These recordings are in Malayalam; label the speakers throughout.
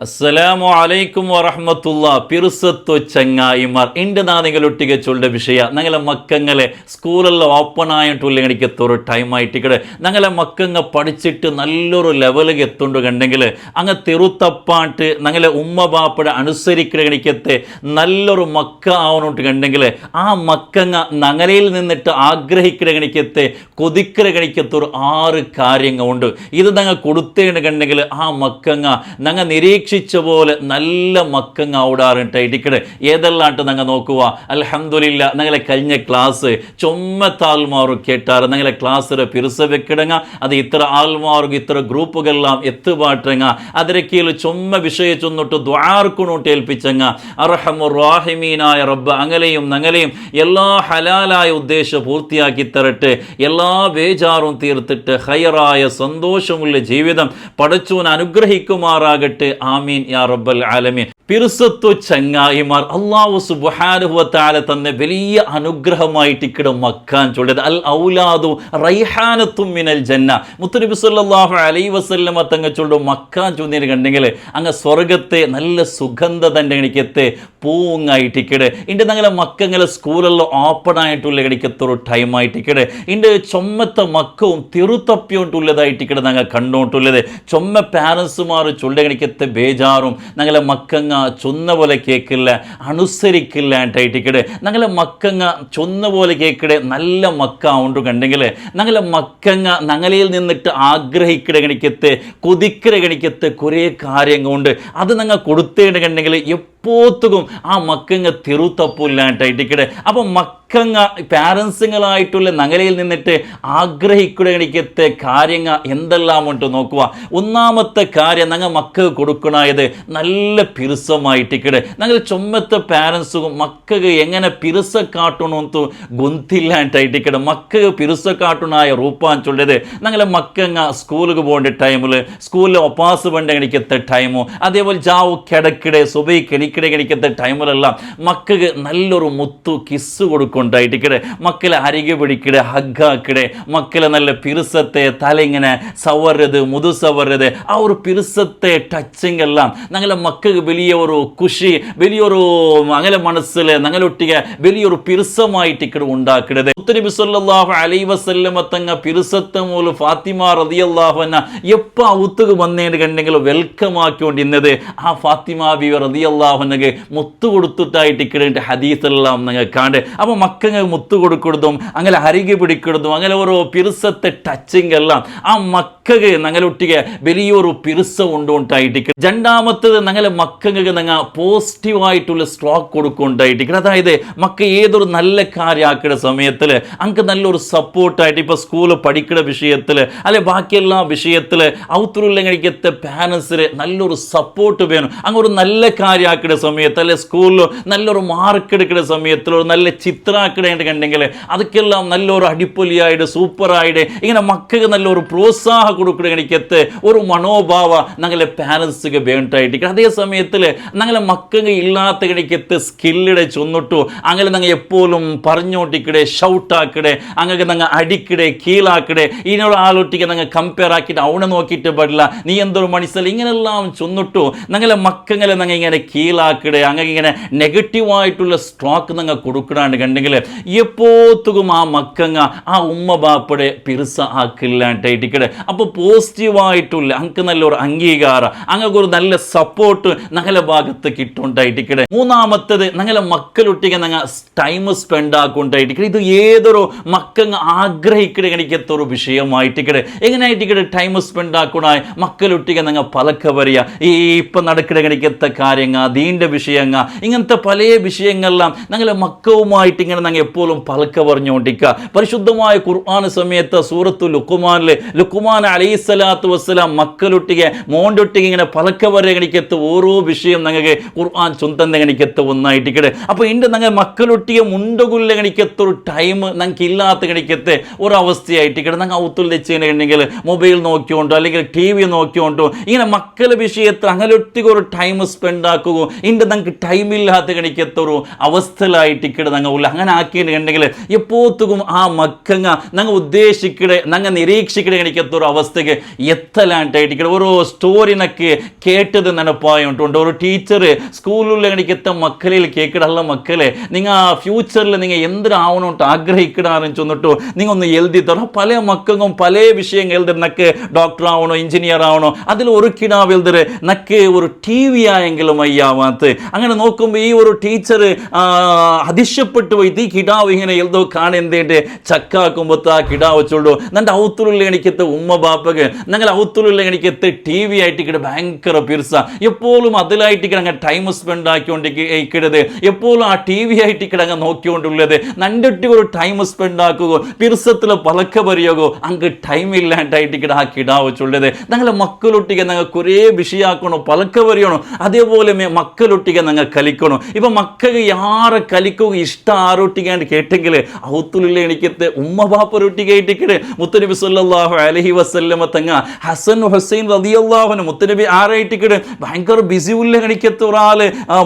Speaker 1: അസ്സലാമു അലൈക്കും വറഹ്മത്തുള്ള. പിറുസത്തു ചങ്ങായിമാർ എന്റെ നാ നിങ്ങളൊട്ടിಗೆ ചൊല്ലുന്ന വിഷയ. ഞങ്ങളെ മക്കങ്ങളെ സ്കൂളെല്ലാം ഓപ്പൺ ആയിട്ടുള്ള എനിക്ക് എത്തൊരു ടൈം ആയിട്ടിക്കടെ ഞങ്ങളെ മക്കങ്ങ പഠിച്ചിട്ട് നല്ലൊരു ലെവലിൽ എത്തുണ്ട് കണ്ടെങ്കിൽ അങ്ങ് തെറുത്തപ്പാട്ട് ഞങ്ങളെ ഉമ്മ ബാപ്പയുടെ അനുസരിക്കണ എനിക്കത്തെ നല്ലൊരു മക്ക ആവണോട്ട് കണ്ടെങ്കിൽ ആ മക്കങ്ങ നഗരയിൽ നിന്നിട്ട് ആഗ്രഹിക്കണ എനിക്കത്തെ കൊതിക്കണ എനിക്കത്തൊരു ആറ് കാര്യങ്ങളുണ്ട്. ഇത് ഞങ്ങൾ കൊടുത്തേണ് കണ്ടെങ്കിൽ ആ മക്കങ്ങ ഞങ്ങൾ നിരീക്ഷിച്ച പോലെ നല്ല മക്കങ്ങ് ഔടാറിട്ട് ഇടിക്കട് ഏതെല്ലാട്ട് നിങ്ങൾ നോക്കുക അൽഹംദുലില്ല നിങ്ങളെ കഴിഞ്ഞ ക്ലാസ് ചൊമ്മത്ത ആൾമാರು കേട്ടാറ്. നിങ്ങളെ ക്ലാസ് പിറുസ വെക്കിടങ്ങ അത് ഇത്ര ആൾമാർക്ക് ഇത്ര ഗ്രൂപ്പുകളെല്ലാം എത്തുപാട്ടങ്ങ അതിരെ ചൊമ്മ വിഷയ ചൊന്നിട്ട് ദ്വാർക്കുണോട്ട് ഏൽപ്പിച്ചങ്ങ. അർഹമു റാഹിമീനായ റബ്ബ് അങ്ങലെയും നങ്ങലെയും എല്ലാ ഹലാലായ ഉദ്ദേശം പൂർത്തിയാക്കി തരട്ടെ. എല്ലാ ബേജാറും തീർത്തിട്ട് ഹയറായ സന്തോഷമുള്ള ജീവിതം പടച്ചോൻ അനുഗ്രഹിക്കുമാറാകട്ടെ. ആമീൻ യാ റബ്ബൽ ആലമീൻ. പിറുസത്തു ചങ്ങായിമാർ അള്ളാഹു സുബാനുഭവത്താലെ തന്നെ വലിയ അനുഗ്രഹമായിട്ട് ഇക്കിട മക്കാൻ ചൊല്ലിയത്. അൽ ഔലാദു റൈഹാനത്തും മിനൽ ജന്ന. മുത്തനബി സല്ലല്ലാഹു അലൈഹി വസല്ലമ തങ്ങ ചൊല്ലും മക്കാൻ ചൊന്നിന് കണ്ടെങ്കിൽ അങ്ങ് സ്വർഗത്തെ നല്ല സുഗന്ധ തന്റെ എനിക്കത്തെ പൂങ്ങായിട്ട് ടിക്കട് ഇണ്ട് നല്ല മക്കങ്ങളെ സ്കൂളെല്ലാം ഓപ്പൺ ആയിട്ടുള്ള ഇടയ്ക്കത്തൊരു ടൈം ആയിട്ട് ഇക്കിടെ ഇണ്ട് ചൊമ്മത്തെ മക്കവും തിരുത്തപ്പിയോട്ടുള്ളതായിട്ട് ടിക്കട് ഞങ്ങൾ കണ്ടോട്ടുള്ളത്. ചൊമ്മ പാരൻസുമാർ ചൊല്ല എനിക്കത്തെ ബേജാറും ഞങ്ങളെ മക്കങ്ങ ചൊന്ന പോലെ കേൾക്കില്ല ആയിട്ടിക്കടെ ഞങ്ങളെ മക്കങ്ങ ചൊന്ന പോലെ കേൾക്കടെ നല്ല മക്ക ഉണ്ട് കണ്ടെങ്കിൽ ഞങ്ങളെ മക്കങ്ങ ഞങ്ങളിൽ നിന്നിട്ട് ആഗ്രഹിക്കട ഗണിക്കത്തെ കൊതിക്കട ഗണിക്കത്തെ കുറേ കാര്യങ്ങളുണ്ട്. അത് ഞങ്ങൾ കൊടുത്തേണ്ട കണ്ടെങ്കിൽ എപ്പോത്തും ആ മക്കങ്ങ തിരുത്തപ്പില്ലാണ്ടായിട്ടിക്കടെ അപ്പം മക്കങ്ങ പാരൻസുകളായിട്ടുള്ള നഗരയിൽ നിന്നിട്ട് ആഗ്രഹിക്കുകത്തെ കാര്യങ്ങൾ എന്തെല്ലാം ഉണ്ട് നോക്കുക ഒന്നാമത്തെ കാര്യം ഞങ്ങൾ മക്കൾക്ക് കൊടുക്കണായത് നല്ല പിരുസമായിട്ടിക്കട് ഞങ്ങൾ ചുമത്തെ പാരൻസും മക്കൾക്ക് എങ്ങനെ പിരുസ കാട്ടണമെന്ന് ഗൊന്തില്ലാണ്ടായിട്ടിക്കടെ മക്കൾക്ക് പിരുസ കാട്ടണായ റൂപ്പാൻ ചൊല്ലത് ഞങ്ങളെ മക്കങ്ങ സ്കൂളിൽ പോകേണ്ട ടൈമിൽ സ്കൂളിൽ ഒപ്പാസ് പണ്ട് കണിക്കത്തെ ടൈമോ അതേപോലെ ജാവു കിടക്കിടെ സുബൈ കിണിക്കിടെ കണിക്കത്തെ ടൈമിലെല്ലാം മക്കൾക്ക് നല്ലൊരു മുത്തു കിസ് കൊണ്ടായിട്ടിക്കടെ മക്കളെ അരികെ പിടിക്കട ഹഗ്ഗാക്കടെ മക്കളെ നല്ല പിറുസത്തെ തല ഇങ്ങനെ സവറത് മുതുസവറത് ആ ഒരു പിറുസത്തെ ടച്ചിങ് എല്ലാം ഞങ്ങളുടെ മക്കൾക്ക് വലിയ ഒരു ഖുഷി വലിയൊരു അങ്ങനെ മനസ്സിൽ ഞങ്ങളൊട്ടിക വലിയൊരു പിറുസമായിട്ട് ഇക്കടെ ഉണ്ടാക്കിടത് ഒത്തിരി ബിസ്വല്ലാഹു അലൈ വസല്ലമ തങ്ങ പിറുസത്ത് മൂല ഫാത്തിമ റതിയല്ലാഹു എന്ന എപ്പോൾ ഔത്തുക വന്നേണ്ട കണ്ടെങ്കിൽ വെൽക്കം ആക്കിക്കൊണ്ടിരുന്നത് ആ ഫാത്തിമ ബി റതിയല്ലാഹുനക്ക് മുത്തു കൊടുത്തിട്ടായിട്ട് ഹദീസ് ഹദീസെല്ലാം നിങ്ങൾ കാണ്ട് അപ്പോൾ മക്കങ്ങൾ മുത്തു കൊടുക്കുന്നതും അങ്ങനെ അരികെ പിടിക്കുന്നതും അങ്ങനെ ഓരോ പിറുസത്തെ ടച്ചിങ് എല്ലാം ആ മക്കക്ക് ഞങ്ങളൊട്ടിಗೆ വലിയൊരു പിറുസ ഉണ്ടുണ്ടായിട്ട് രണ്ടാമത്തത് ഞങ്ങളെ മക്കൾക്ക് ഞങ്ങൾ പോസിറ്റീവായിട്ടുള്ള സ്ട്രോക്ക് കൊടുക്കുന്നുണ്ടായിട്ട് അതായത് മക്ക ഏതൊരു നല്ല കാര്യമാക്കുന്ന സമയത്തിൽ അങ്ങക്ക് നല്ലൊരു സപ്പോർട്ടായിട്ട് ഇപ്പോൾ സ്കൂൾ പഠിക്കുന്ന വിഷയത്തിൽ അല്ലെ ബാക്കിയെല്ലാ വിഷയത്തിൽ ഔത്തുള്ള കഴിക്കത്തെ പാരൻസിന് നല്ലൊരു സപ്പോർട്ട് വേണം. അങ്ങ് ഒരു നല്ല കാര്യമാക്കുന്ന സമയത്ത് അല്ലെ സ്കൂളിൽ നല്ലൊരു മാർക്ക് എടുക്കുന്ന സമയത്തിൽ ഒരു നല്ല ചിത്രാക്കിടേണ്ട കണ്ടെങ്കിൽ അതൊക്കെല്ലാം നല്ലൊരു അടിപൊളിയായിട്ട് സൂപ്പറായിട്ട് ഇങ്ങനെ മക്കൾക്ക് നല്ലൊരു പ്രോത്സാഹം കൊടുക്കുന്ന കണിക്കത്ത് ഒരു മനോഭാവ ഞങ്ങളെ പാരൻസുക്ക് വേണ്ടായിട്ട് അതേ സമയത്തിൽ ഞങ്ങളെ മക്കൾക്ക് ഇല്ലാത്ത കണിക്കത്ത് സ്കില്ലിടെ ചൊന്നിട്ടു അങ്ങനെ ഞങ്ങൾ എപ്പോഴും പറഞ്ഞോട്ടിക്കിടെ ഷൗട്ടാക്കിടെ അങ്ങനെ ഞങ്ങൾ അടിക്കിടെ കീഴാക്കിടെ ഇതിനോട് ആലോട്ടിക്ക് ഞങ്ങൾ കമ്പയർ ആക്കിയിട്ട് അവനെ നോക്കിയിട്ട് പാടില്ല. നീ എന്തൊരു മനസ്സിൽ ഇങ്ങനെല്ലാം ചൊന്നിട്ടു ഞങ്ങളെ മക്കങ്ങളെ ഞങ്ങൾ ഇങ്ങനെ കീഴാക്കിടെ അങ്ങനെ ഇങ്ങനെ നെഗറ്റീവായിട്ടുള്ള സ്ട്രോക്ക് ഞങ്ങൾ കൊടുക്കണാണ്ട് കണ്ടെങ്കിൽ എപ്പോത്തും ആ മക്കങ്ങ ആ ഉമ്മ ബാപ്പടെ പിറുസ ആക്കില്ലാണ്ടായിട്ടിക്കടെ അപ്പോൾ പോസിറ്റീവായിട്ടുള്ള അങ്ങക്ക് നല്ലൊരു അംഗീകാരം അങ്ങനെ ഒരു നല്ല സപ്പോർട്ട് ഞങ്ങളെ ഭാഗത്ത് കിട്ടുണ്ടായിട്ടിക്കടെ മൂന്നാമത്തത് ഞങ്ങളെ മക്കളൊട്ടിക്ക് ഞങ്ങൾ ടൈം സ്പെൻഡ് ആക്കുണ്ടായിട്ടിക്കടെ ഇത് ഏതൊരു മക്കങ്ങ ആഗ്രഹിക്കടെ വിഷയമായിട്ട് വിഷയമായിട്ടിക്കടെ എങ്ങനെയായിട്ടിക്കടെ ടൈം സ്പെൻഡ് ആക്കണായി മക്കളൊട്ടിക്ക് ഞങ്ങൾ പലക്ക വരിക. ഈ ഇപ്പം നടക്കണ എനിക്കത്ത കാര്യങ്ങ ദീന്റെ വിഷയങ്ങ ഇങ്ങനത്തെ പല വിഷയങ്ങളെല്ലാം ഞങ്ങളെ മക്കവുമായിട്ട് ഇങ്ങനെ ഇങ്ങനെ ഞങ്ങൾ എപ്പോഴും പലക്ക പറഞ്ഞുകൊണ്ടിരിക്കുക. പരിശുദ്ധമായ ഖുർആൻ സമയത്ത് സൂറത്തു ലുക്കുമാനിൽ ലുക്കുമാൻ അലൈസലാത്തു വസ്സലാം മക്കളൊട്ടികെ മോണ്ടൊട്ടികെ ഇങ്ങനെ പലക്ക വരകണിക്കത്ത് ഓരോ വിഷയം ഞങ്ങൾക്ക് ഖുർആൻ സ്വന്തം കണിക്കത്ത് ഒന്നായിട്ടിക്കട്ടെ അപ്പോൾ ഇന്റെ ഞങ്ങൾ മക്കളൊട്ടിയെ മുണ്ടുകുല്ല ഒരു ടൈം ഞങ്ങൾക്ക് ഇല്ലാത്ത കണിക്കത്ത് ഒരവസ്ഥയായിട്ടിക്കട്ടെ ഞങ്ങൾ ഔത്തുള്ളിച്ചുണ്ടെങ്കിൽ മൊബൈൽ നോക്കിയോണ്ടോ അല്ലെങ്കിൽ ടി വി നോക്കിയോണ്ടോ ഇങ്ങനെ മക്കളെ വിഷയത്ത് അങ്ങനൊട്ടിക്ക് ഒരു ടൈം സ്പെൻഡ് ആക്കുകയോ ഇന്റെ ഞങ്ങൾക്ക് ടൈമില്ലാത്ത കണിക്കത്തൊരു അവസ്ഥയിലായിട്ടിക്കട്ടെ ഞങ്ങൾ അങ്ങനെ ഖുർആനാക്കിയിട്ടുണ്ടെങ്കിൽ എപ്പോത്തും ആ മക്കങ്ങ ഞങ്ങൾ ഉദ്ദേശിക്കട ഞങ്ങൾ നിരീക്ഷിക്കട എനിക്കെത്തൊരു അവസ്ഥയ്ക്ക് എത്തലാണ്ടായിട്ട് ഓരോ സ്റ്റോറിനൊക്കെ കേട്ടത് നനപ്പായുണ്ട് ഒരു ടീച്ചർ സ്കൂളിൽ എനിക്കെത്ത മക്കളിൽ കേൾക്കടല്ല മക്കളെ നിങ്ങൾ ആ ഫ്യൂച്ചറിൽ നിങ്ങൾ എന്തിനാവണോട്ട് ആഗ്രഹിക്കണമെന്ന് ആഗ്രഹിക്കടാറും നിങ്ങൾ ഒന്ന് എഴുതി തരണം. പല മക്കൾക്കും പല വിഷയങ്ങൾ എഴുതുന്നക്ക് ഡോക്ടർ ആവണോ എഞ്ചിനീയർ ആവണോ അതിൽ ഒരു കിടാവ് എഴുതര് നക്ക് ഒരു ടി വി ആയെങ്കിലും അയ്യാവാത്ത. അങ്ങനെ നോക്കുമ്പോൾ ഈ ഒരു ടീച്ചർ അതിശപ്പെട്ടു പോയി ರೀತಿ ಕಿಟಾವಿಗಿನ ಎಲ್ದೋ ಕಾಣೆಂದೇಟೆ ಚಕ್ಕ ಹಾಕೊಂಬತ್ತಾ ಕಿಡ വെച്ചോളൂ എന്നിട്ട് ഔത്തുലുള്ള എണിക്കത്തെ ഉമ്മ ബാപ്പക്ക് ഞങ്ങൾ ഔത്തുലുള്ള എണിക്കത്തെ ടി വി ആയിട്ട് ഇക്കടെ ഭയങ്കര പിർസ എപ്പോഴും അതിലായിട്ട് ഇക്കടെ അങ്ങ് ടൈം സ്പെൻഡ് ആക്കിക്കൊണ്ട് ഇക്കടത് എപ്പോഴും ആ ടി വി ആയിട്ട് ഇക്കടെ അങ്ങ് നോക്കിക്കൊണ്ടുള്ളത് നണ്ടിട്ട് ഒരു ടൈം സ്പെൻഡ് ആക്കുകയോ പിർസത്തിൽ പലക്ക പറയുകയോ അങ്ങ് ടൈം ഇല്ലാണ്ടായിട്ട് ഇക്കടെ ആ കിട വെച്ചുള്ളത് ഞങ്ങളെ മക്കളൊട്ടിക്ക് ഞങ്ങൾ കുറേ വിഷയാക്കണോ പലക്ക പറയണോ അതേപോലെ മക്കളൊട്ടിക്ക് ഞങ്ങൾ കളിക്കണോ ഇപ്പം മക്കൾക്ക് യാറെ കളിക്കുക ഇഷ്ടം ആറ് ആറൊട്ടിക്കാണ്ട് കേട്ടെങ്കിൽ ഔത്തുലുള്ള എണിക്കത്ത് ഉമ്മ ബാപ്പൊരൊട്ടി കേട്ടിക്കട് മുത്തനബി സല്ലാഹു അലഹി വസ്ല്ലമ തങ്ങ ഹസൻ ഹുസൈൻ റതിയല്ലാഹുന് മുത്തനബി ആരായിട്ടിക്കട് ഭയങ്കര ബിസി ഉള്ള എണിക്കത്ത് ഒരാൾ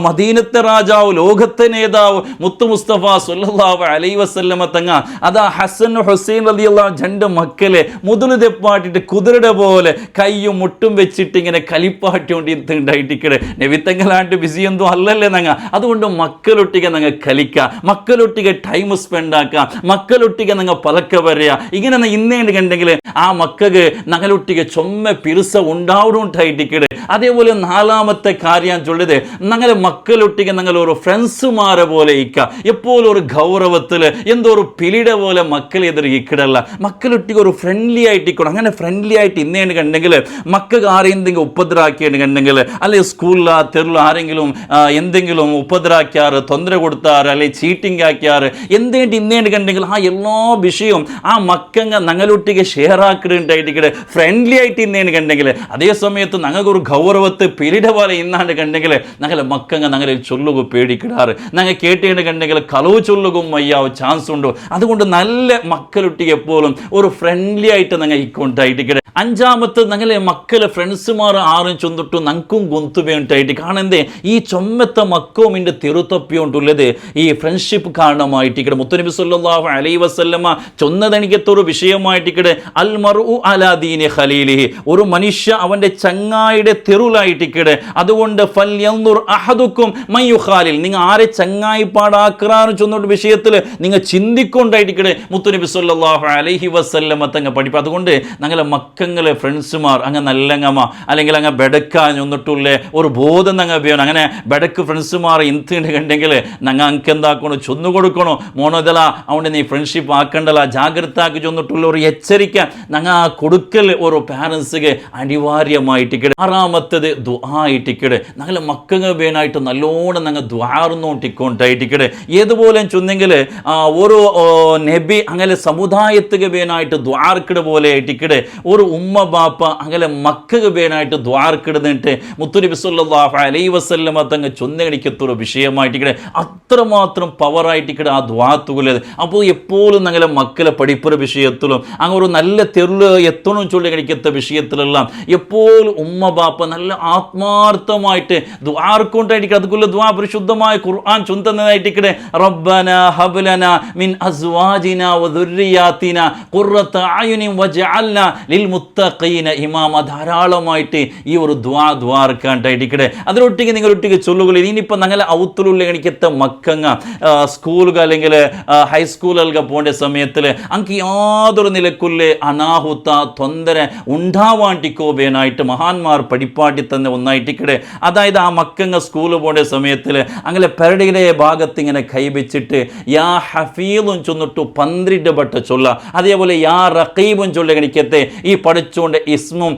Speaker 1: മദീനത്തെ രാജാവ് ലോകത്തെ നേതാവ് മുത്തു മുസ്തഫ സല്ലാഹു അലഹി വസ്ല്ലമ തങ്ങ. അതാ ഹസൻ ഹുസൈൻ റതിയല്ലാഹു രണ്ട് മക്കളെ മുതൽ തെപ്പാട്ടിട്ട് കുതിരയുടെ പോലെ കയ്യും മുട്ടും വെച്ചിട്ട് ഇങ്ങനെ കലിപ്പാട്ടിയോണ്ട് ഇത്തുണ്ടായിട്ടിക്കണ് നെവിത്തങ്ങളാണ്ട് ബിസി എന്തോ അല്ലല്ലേ നങ്ങ അതുകൊണ്ട് മക്കളൊട്ടിക്ക നങ്ങ കലിക്ക മക്കൾ മക്കളൊട്ടിക ടൈം സ്പെൻഡ് ആക്കുക മക്കളൊട്ടിക നിങ്ങൾ പലക്ക വരിക. ഇങ്ങനെ ഇന്നേണ്ടെങ്കിൽ ആ മക്കൾക്ക് നങ്ങളൊട്ടിക്ക് ചൊമ്മ പിരുസ ഉണ്ടാവുന്നുണ്ടായിട്ടിക്കട് അതേപോലെ നാലാമത്തെ കാര്യം ചൊല്ലത് ഞങ്ങളുടെ മക്കളൊട്ടിക്ക് ഞങ്ങൾ ഒരു ഫ്രണ്ട്സുമാരെ പോലെ ഇക്ക എപ്പോഴും ഒരു ഗൗരവത്തിൽ എന്തോ ഒരു പിലിയുടെ പോലെ മക്കളെ എതിർ ഇക്കിടല്ല മക്കളൊട്ടിക്ക് ഒരു ഫ്രണ്ട്ലി ആയിട്ട് ഇക്കണം അങ്ങനെ ഫ്രണ്ട്ലി ആയിട്ട് ഇന്നേന്ന് കണ്ടെങ്കിൽ മക്കൾക്ക് ആരെന്തെങ്കിലും ഉപദ്രാക്കിയെന്ന് കണ്ടെങ്കിൽ അല്ലെങ്കിൽ സ്കൂളിൽ തെരുവിൽ ആരെങ്കിലും എന്തെങ്കിലും ഉപദ്രാക്കിയാറ് തൊന്തര കൊടുത്താറ് അല്ലെങ്കിൽ ചീറ്റിംഗ് ആക്കിയാറ് എന്തേണ്ടി ഇന്നേന്ന് കണ്ടെങ്കിൽ ആ എല്ലാ വിഷയവും ആ മക്കങ്ങ ഞങ്ങളൊട്ടിക്ക് ഷെയർ ആക്കിടേണ്ടായിട്ട് ഫ്രണ്ട്ലി ആയിട്ട് ഇന്നേന്ന് കണ്ടെങ്കിൽ അതേ സമയത്ത് ഞങ്ങൾക്കൊരു പിരിട പോലെ ഇന്നാണ്ട് കണ്ടെങ്കിൽ நாங்கள் മക്കങ്ങ ഞങ്ങളിൽ ചൊല്ലുക പേടിക്കിടാറ്. ഞങ്ങൾ കേട്ടേണ്ട് കണ്ടെങ്കിൽ കളവ് ചൊല്ലുകും അയ്യാവ് ചാൻസ് ഉണ്ടോ അതുകൊണ്ട് നല്ല മക്കളുട്ടി എപ്പോഴും ഒരു ഫ്രണ്ട്ലി ആയിട്ട് ഞങ്ങൾ ഇക്കൊണ്ടായിട്ട് അഞ്ചാമത്തെ ഞങ്ങളെ മക്കളെ ഫ്രണ്ട്സുമാർ ആറും ചൊന്നിട്ടു നങ്കും ഗൊന്തുവേണ്ടായിട്ട് കാണന്തേ ഈ ചൊമ്മത്ത മക്കവും ഇന്റെ തെറുത്തപ്പിയോണ്ടുള്ളത് ഈ ഫ്രണ്ട്ഷിപ്പ് കാരണമായിട്ട് ഇവിടെ മുത്തനബി സല്ലല്ലാഹു അലൈഹി വസല്ലമ ചൊന്നതെനിക്കത്തൊരു വിഷയമായിട്ട് ഇവിടെ അൽ മർഉ അലാദീനെ ഖലീലി ഒരു മനുഷ്യ അവന്റെ ചങ്ങായിയുടെ തെരുലായിട്ട് ഇവിടെ അതുകൊണ്ട് അഹദുക്കും മയ്യുഖാലിൽ. നിങ്ങൾ ആരെ ചങ്ങായി പാടാക്കാന്ന് ചൊന്നൊരു വിഷയത്തിൽ നിങ്ങൾ ചിന്തിക്കൊണ്ടായിട്ട് മുത്തുനബി സല്ലാഹു അലൈഹി വസല്ലമ തങ്ങ പഠിപ്പ്. അതുകൊണ്ട് ഞങ്ങളെ മക്കങ്ങളെ ഫ്രണ്ട്സുമാർ അങ്ങ് നല്ലങ്ങമ അല്ലെങ്കിൽ അങ്ങ് ബെടക്കാൻ ഒന്നിട്ടുള്ള ഒരു ബോധം ഞങ്ങൾ വേണം. അങ്ങനെ ബെടക്ക് ഫ്രണ്ട്സുമാർ ഇന്ത്യണ്ട് കണ്ടെങ്കിൽ ഞങ്ങൾ അങ്ങക്ക് എന്താക്കണോ? ചൊന്നു കൊടുക്കണോ? മോനോദല അതുകൊണ്ട് നീ ഫ്രണ്ട്ഷിപ്പ് ആക്കണ്ടല്ല ജാഗ്രത ആക്കി ചൊന്നിട്ടുള്ള ഒരു എച്ചരിക്ക ഞങ്ങൾ ആ കൊടുക്കൽ ഒരു അനിവാര്യമായിട്ട് അനിവാര്യമായിട്ടിക്കട് ആറാമത്തത് ദ്വായിട്ടിക്കട് നല്ല മക്കങ്ങ വേനായിട്ട് നല്ലോണം ഞങ്ങൾ ദ്വാർന്നോട്ടിക്കൊണ്ടായിട്ടിക്കട് ഏതുപോലെ ചൊന്നെങ്കിൽ ഒരു നെബി അങ്ങനെ സമുദായത്തുക വേനായിട്ട് ദ്വാർക്കിട പോലെ ആയിട്ടിക്കട് ഒരു ഉമ്മ ബാപ്പ അങ്ങനെ മക്കക വേനായിട്ട് ദ്വാർക്കിടുന്നിട്ട് മുത്തുനബി സല്ലല്ലാഹു അലൈ വസല്ലമ തങ്ങ ചൊന്നകണിക്കത്തൊരു വിഷയമായിട്ടിക്കട്. അത്രമാത്രം പവറായിട്ടിക്കട് ആ ദ്വാത്തുള്ളത് അപ്പോൾ എപ്പോഴും ഞങ്ങളെ മക്കളെ പഠിപ്പുര വിഷയത്തിലും അങ്ങനെ ഒരു നല്ല തെരുൾ എത്തണം ചൊല്ലി കഴിക്കത്ത വിഷയത്തിലെല്ലാം എപ്പോഴും ഉമ്മ ബാപ്പ നല്ല ആത്മാർത്ഥമായിട്ട് ദ്വാർക്കൊണ്ടായിരിക്കും അതുക്കുള്ള ദ്വാ പരിശുദ്ധമായ ഖുർആൻ ചൊന്തുന്നതായിട്ടിക്കടെ റബ്ബന ഹബ്ലന മിൻ അസ്വാജിന വദുർരിയാത്തിന ഖുർറത അയുനിൻ വജഅൽന ലിൽ മുത്തഖീന ഇമാമ ധാരാളമായിട്ട് ഈ ഒരു ദ്വാ ദ്വാർക്കാണ്ടായിട്ടിക്കടെ നിങ്ങൾ ഒട്ടിക്ക് ചൊല്ലുകൾ ഇനിയിപ്പോൾ ഞങ്ങളെ ഔത്തുലുള്ള എനിക്കത്തെ മക്കങ്ങ സ്കൂളുകൾ അല്ലെങ്കിൽ ഹൈസ്കൂളുകൾക്ക് പോകേണ്ട സമയത്തിൽ അങ്ങ് യാതൊരു നിലക്കുള്ള അനാഹുത്ത തൊന്തര ഉണ്ടാവാണ്ടിക്കോബേനായിട്ട് മഹാന്മാർ പഠിപ്പാട്ടി തന്നെ ഒന്നായിട്ടിക്കടെ അതായത് ആ മക്കങ്ങ സ്കൂളിൽ പോണ്ട സമയത്തിൽ അങ്ങനെ പെരടിയുടെ ഭാഗത്ത് ഇങ്ങനെ കൈവച്ചിട്ട് യാ ഹഫീദും ചൊന്നിട്ടു പന്ത്രണ്ട് ബട്ട ചൊല്ല. അതേപോലെ യാ റഖീബും ചൊല്ല കണിക്കത്തെ ഈ പഠിച്ചുകൊണ്ട് ഇസ്മും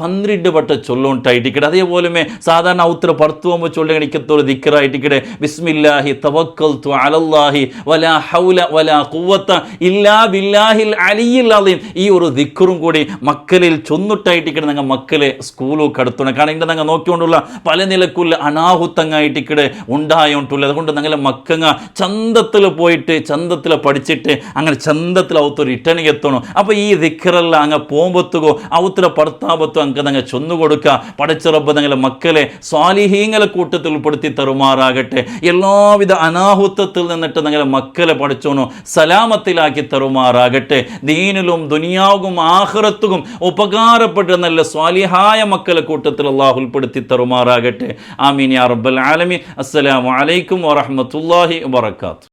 Speaker 1: പന്ത്രണ്ട് ബട്ട ചൊല്ലുണ്ടായിട്ടിക്കടെ അതേപോലെ സാധാരണ ഔത്ര പുറത്തു പോകുമ്പോൾ ചൊല്ല കണിക്കത്തോട് ദിക്കറായിട്ടിക്കടെ ബിസ്മില്ലാഹി തവക്കൽതു അലല്ലാഹി വലാ ഹൗല വലാ ഖുവത്ത ഇല്ലാ ബില്ലാഹിൽ അലിയിൽ അലീം. ഈ ഒരു ദിക്കറും കൂടി മക്കലിൽ ചൊന്നിട്ടായിട്ടിക്കടെ ഞങ്ങൾ മക്കളെ സ്കൂളിൽ കടത്തണം കാരണം ഇങ്ങനെ നിങ്ങൾ നോക്കിക്കൊണ്ടുള്ള പല നിലക്കുള്ള അനാഹുത്തങ്ങായിട്ട് ഇക്കടെ ഉണ്ടായോണ്ടുള്ള അതുകൊണ്ട് നിങ്ങൾ മക്കങ്ങ ചന്തത്തിൽ പോയിട്ട് ചന്തത്തിൽ പഠിച്ചിട്ട് അങ്ങനെ ചന്തത്തിൽ അവത്ത് റിട്ടേണിങ് എത്തണം. അപ്പോൾ ഈ ദിക്കറല്ല അങ്ങ് പോകുമ്പോത്തുകോ അവത്തിലെ പടുത്താപത്തോ അങ്ങ് നിങ്ങൾ ചൊന്നു കൊടുക്കുക. പടച്ചിറപ്പ് നിങ്ങളെ മക്കളെ സ്വാലിഹീങ്ങളെ കൂട്ടത്തിൽ ഉൾപ്പെടുത്തി തരുമാറാകട്ടെ. എല്ലാവിധ അനാഹുത്തത്തിൽ നിന്നിട്ട് നിങ്ങളെ മക്കളെ പഠിച്ചോണോ സലാമത്തിലാക്കി തരുമാറാകട്ടെ. ദീനിലും ദുനിയാവും ആഹ്റത്തും ഉപകാരപ്പെട്ട നല്ല സ്വാലിഹായ മക്കളെ കൂട്ടത്തിൽ അള്ളാഹു ഉൾപ്പെടുത്തി തരുമാറാകട്ടെ. ആമീൻ യാ റബ്ബൽ ആലമീൻ. അസ്സലാമു അലൈക്കും വറഹ്മത്തുള്ളാഹി വബറകാതുഹു.